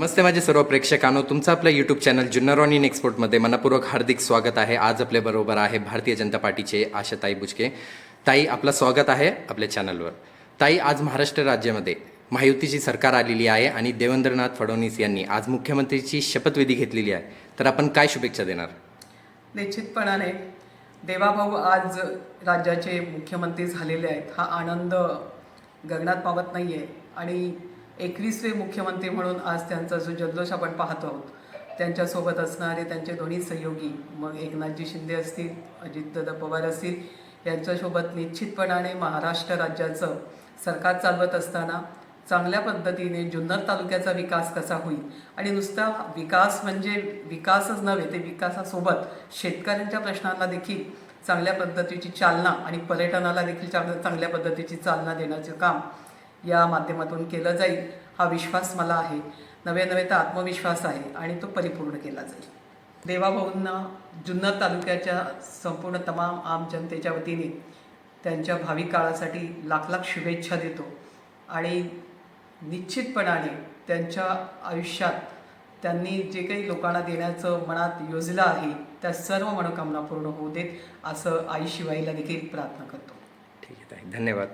नमस्ते माझे सर्व प्रेक्षकांनो तुमचं आपल्या YouTube channel Junnar on in एक्सपोर्टमध्ये मनपूर्वक हार्दिक स्वागत आहे. आज आपल्या बरोबर आहे भारतीय जनता पार्टीचे आशाताई बुचके ताई आपलं स्वागत आहे आपल्या चॅनलवर ताई आज महाराष्ट्र राज्यामध्ये महायुतीची सरकार आलेली आहे आणि देवेंद्रनाथ फडणवीस यांनी आज मुख्यमंत्रीची शपथविधी घेतलेली आहे. तर आपण काय शुभेच्छा देणार? निश्चितपणाने देवाभाऊ आज राज्याचे मुख्यमंत्री झालेले आहेत. हा आनंद गगनात पावत नाही आहे आणि एकवीसवे मुख्यमंत्री म्हणून आज त्यांचा जो जल्लोष आपण पाहतो आहोत त्यांच्यासोबत असणारे त्यांचे दोन्ही सहयोगी मग एकनाथजी शिंदे असतील अजितदादा पवार असतील यांच्यासोबत निश्चितपणाने महाराष्ट्र राज्याचं सरकार चालवत असताना चांगल्या पद्धतीने जुन्नर तालुक्याचा विकास कसा होईल आणि नुसता विकास म्हणजे विकासच नव्हे ते विकासासोबत शेतकऱ्यांच्या प्रश्नांना देखील चांगल्या पद्धतीची चालना आणि पर्यटनाला देखील चांग- चांगल्या पद्धतीची चालना देण्याचं काम या माध्यमातून केलं जाईल हा विश्वास मला आहे. नवे नवे तर आत्मविश्वास आहे आणि तो परिपूर्ण केला जाईल. देवाभाऊंना जुन्नर तालुक्याच्या संपूर्ण तमाम आम जनतेच्या वतीने त्यांच्या भावी काळासाठी लाख लाख शुभेच्छा देतो आणि निश्चितपणाने त्यांच्या आयुष्यात त्यांनी जे काही लोकांना देण्याचं मनात योजलं आहे त्या सर्व मनोकामना पूर्ण होऊ देत असं आई शिवाईला देखील प्रार्थना करतो. ठीक आहे धन्यवाद.